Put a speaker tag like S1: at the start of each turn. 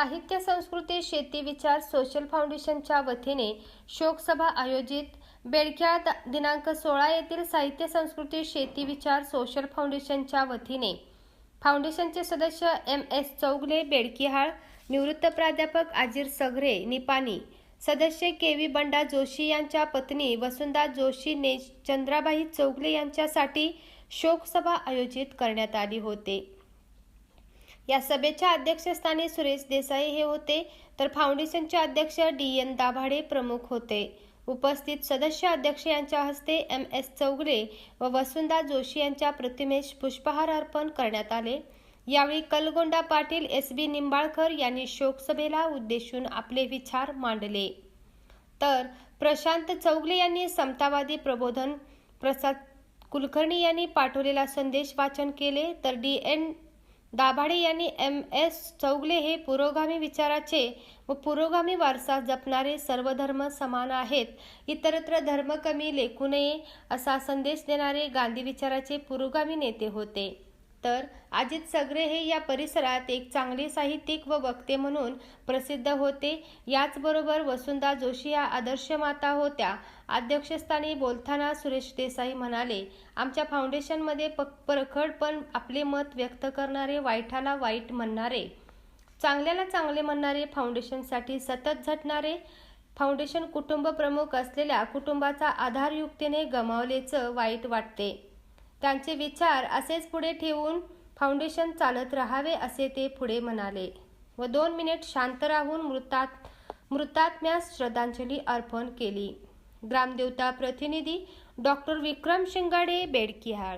S1: साहित्य संस्कृती शेती विचार सोशल फाउंडेशनच्या वतीने शोकसभा आयोजित. बेडख्या द- दिनांक सोळा येथील साहित्य संस्कृती शेती विचार सोशल फाउंडेशनच्या वतीने. फाउंडेशनचे सदस्य एम एस चौगले बेडकिहाळ निवृत्त प्राध्यापक आजीर सगरे निपाणी. सदस्य के व्ही बंडा जोशी यांच्या पत्नी वसुंधा जोशी ने चंद्राबाई चौगले यांच्यासाठी शोकसभा आयोजित करण्यात आली होते. या सभेच्या अध्यक्षस्थानी सुरेश देसाई हे होते. तर फाउंडेशनचे अध्यक्ष डी एन दाभाडे प्रमुख होते. उपस्थित सदस्य अध्यक्ष यांच्या हस्ते एम एस चौगले व वसुंधा जोशी यांच्या प्रतिमेस पुष्पहार अर्पण करण्यात आले. यावेळी कलगोंडा पाटील एस बी निंबाळकर यांनी शोकसभेला उद्देशून आपले विचार मांडले. तर प्रशांत चौगले यांनी समतावादी प्रबोधन प्रसाद कुलकर्णी यांनी पाठवलेला संदेश वाचन केले. तर डी एन दाभाडे यांनी एम एस चौगले हे पुरोगामी विचाराचे व पुरोगामी वारसा जपणारे सर्व धर्म समान आहेत. इतरत्र धर्म कमी लेखू नये असा संदेश देणारे गांधी विचाराचे पुरोगामी नेते होते. तर अजित सगरे हे या परिसरात एक चांगले साहित्यिक व वक्ते म्हणून प्रसिद्ध होते. याचबरोबर वसुंधा जोशी या आदर्श माता होत्या. अध्यक्षस्थानी बोलताना सुरेश देसाई म्हणाले आमच्या फाउंडेशनमध्ये प परखड पण आपले मत व्यक्त करणारे वाईटाला वाईट म्हणणारे चांगल्याला चांगले म्हणणारे फाउंडेशनसाठी सतत झटणारे फाउंडेशन कुटुंब प्रमुख असलेल्या कुटुंबाचा आधार युक्तीने गमावल्याचं वाईट वाटते. त्यांचे विचार असेच पुढे ठेवून फाउंडेशन चालत राहावे असे ते पुढे म्हणाले. व दोन मिनिट शांत राहून मृतात मृतात्म्यास श्रद्धांजली अर्पण केली. ग्रामदेवता प्रतिनिधी डॉक्टर विक्रम शिंगाडे बेडकिहाळ.